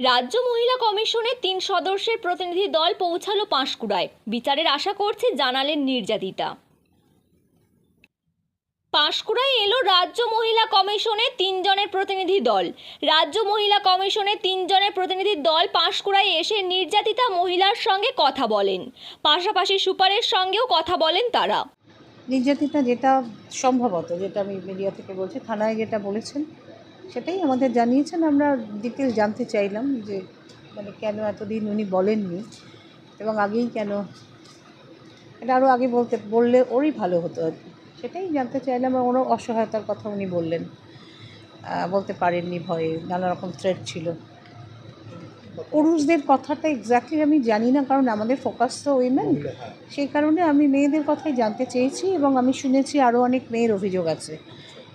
রাজ্য মহিলা কমিশনের তিন সদস্যের প্রতিনিধি দল পৌঁছালো পাঁশকুড়ায়। বিচারের আশা করছে জানালেন নির্যাতিতা। পাঁশকুড়ায় এলো রাজ্য মহিলা কমিশনের তিনজনের প্রতিনিধি দল। রাজ্য মহিলা কমিশনের তিনজনের প্রতিনিধি দল পাঁশকুড়ায় এসে নির্যাতিতা মহিলার সঙ্গে কথা বলেন। পাশাপাশি সুপারের সঙ্গেও কথা বলেন তারা। নির্যাতিতা যেটা সম্ভবত, যেটা আমি মিডিয়া থেকে বলছি, থানায় যেটা বলেছেন সেটাই আমাদের জানিয়েছেন, আমরা ডিটেল জানতে চাইলাম যে মানে কেন এতদিন উনি বলেননি এবং আগেই কেন, এটা আরও আগে বলতে, বললে ওরই ভালো হতো আর কি। সেটাই জানতে চাইলাম ওরও অসহায়তার কথা উনি বললেন। বলতে পারেননি ভয়ে, নানা রকম থ্রেট ছিল। পুরুষদের কথাটা এক্স্যাক্টলি আমি জানি না, কারণ আমাদের ফোকাস তো উইমেন সেই কারণে আমি মেয়েদের কথাই জানতে চেয়েছি এবং আমি শুনেছি আরও অনেক মেয়ের অভিযোগ আছে।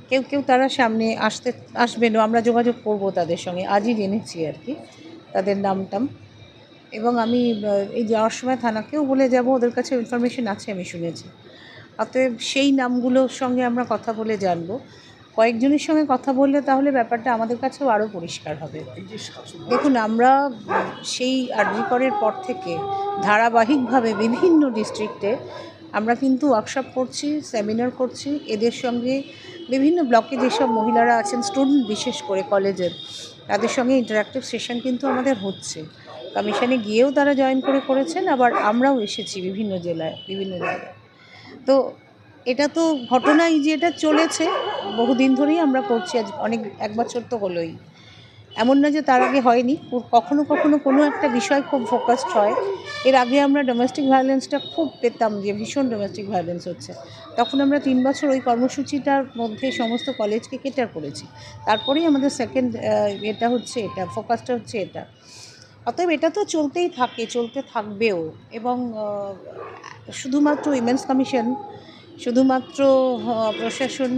কেউ কেউ তারা সামনে আসতে, আসবেনও, আমরা যোগাযোগ করব তাদের সঙ্গে। আজই জেনেছি আর কি, তাদের নামটাম। এবং আমি এই যাওয়ার সময় থানাকেও বলে যাব, ওদের কাছে ইনফরমেশন আছে, আমি শুনেছি। অতএব সেই নামগুলোর সঙ্গে আমরা কথা বলে জানব। কয়েকজনের সঙ্গে কথা বললে তাহলে ব্যাপারটা আমাদের কাছেও আরও পরিষ্কার হবে। দেখুন, আমরা সেই আরজিকরের পর থেকে ধারাবাহিকভাবে বিভিন্ন ডিস্ট্রিক্টে আমরা কিন্তু ওয়ার্কশপ করছি সেমিনার করছি। এদের সঙ্গে বিভিন্ন ব্লকে যেসব মহিলারা আছেন স্টুডেন্ট বিশেষ করে কলেজের, তাদের সঙ্গে ইন্টারাক্টিভ সেশন কিন্তু আমাদের হচ্ছে। কমিশনে গিয়েও তারা জয়েন করে করেছেন, আবার আমরাও এসেছি বিভিন্ন জেলায়, বিভিন্ন জায়গায়। তো এটা তো ঘটনাই যে এটা চলেছে, বহুদিন ধরেই আমরা করছি, আজ অনেক, এক বছর তো হলোই। এমন না যে তার আগে হয়নি। কখনো কখনো কোনো একটা বিষয় খুব ফোকাসড হয়। এর আগে আমরা ডোমেস্টিক ভায়োলেন্সটা খুব পেতাম যে ভীষণ ডোমেস্টিক ভায়োলেন্স হচ্ছে। তখন আমরা তিন বছর ওই কর্মসূচিটার মধ্যে সমস্ত কলেজকে কেটার করেছি। তারপরেই আমাদের সেকেন্ড এটা হচ্ছে এটা ফোকাসটা হচ্ছে এটা। অতএব এটা তো চলতেই থাকে, চলতে থাকবেও। এবং শুধুমাত্র উইমেন্স কমিশন শুধুমাত্র প্রশাসন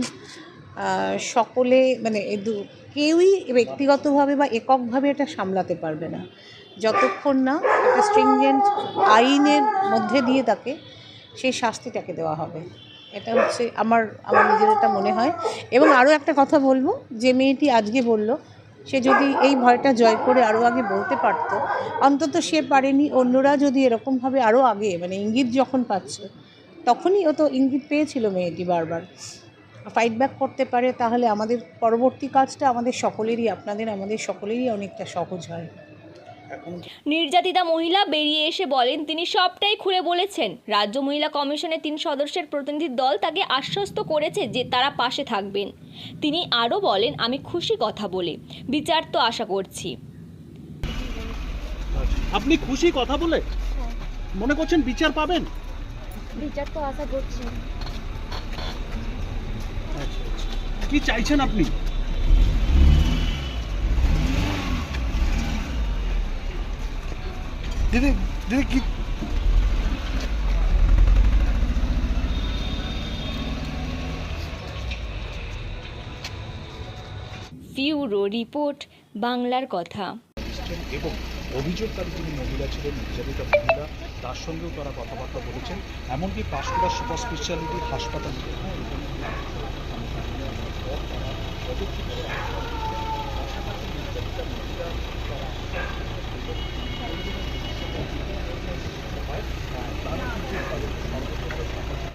সকলে মানে কেউই ব্যক্তিগতভাবে বা এককভাবে এটা সামলাতে পারবে না। যতক্ষণ না একটা স্ট্রিংজেন্ট আইনের মধ্যে দিয়ে তাকে সেই শাস্তিটাকে দেওয়া হবে। এটা হচ্ছে আমার আমার নিজের এটা মনে হয়। এবং আরও একটা কথা বলব, যে মেয়েটি আজকে বলল, সে যদি এই ভয়টা জয় করে আরও আগে বলতে পারতো, অন্তত সে পারেনি, অন্যরা যদি এরকমভাবে আরও আগে মানে ইঙ্গিত যখন পাচ্ছে, তখনই ও তো ইঙ্গিত পেয়েছিল মেয়েটি বারবার। ফাইট ব্যাক করতে পারে তাহলে আমাদের পরবর্তী কাজটা আমাদের সকলেরই আপনাদের আমাদের সকলেরই অনেকটা সহজ হয়। নির্যাতিতা মহিলা বেরিয়ে এসে বলেন তিনি সবটাই খুলে বলেছেন। রাজ্য মহিলা কমিশনের তিন সদস্যের প্রতিনিধি দল তাকে আশ্বস্ত করেছে যে তারা পাশে থাকবেন। তিনি আরও বলেন আমি খুশি কথা বলে। বিচার তো আশা করছি। আপনি খুশি কথা বলে? মনে করছেন বিচার পাবেন? বিচার তো আশা করছি। কি চাইছেন আপনি? দিদি দিদি কি ফিউরো রিপোর্ট বাংলার কথা এবং অভিযোগকারী যিনি মহিলা ছিলেন নির্যাতিতা মহিলা তার সঙ্গেও তারা কথাবার্তা বলেছেন এমনকি পাঁশকুড়া সুপার স্পেশালিটি হাসপাতাল Thank you.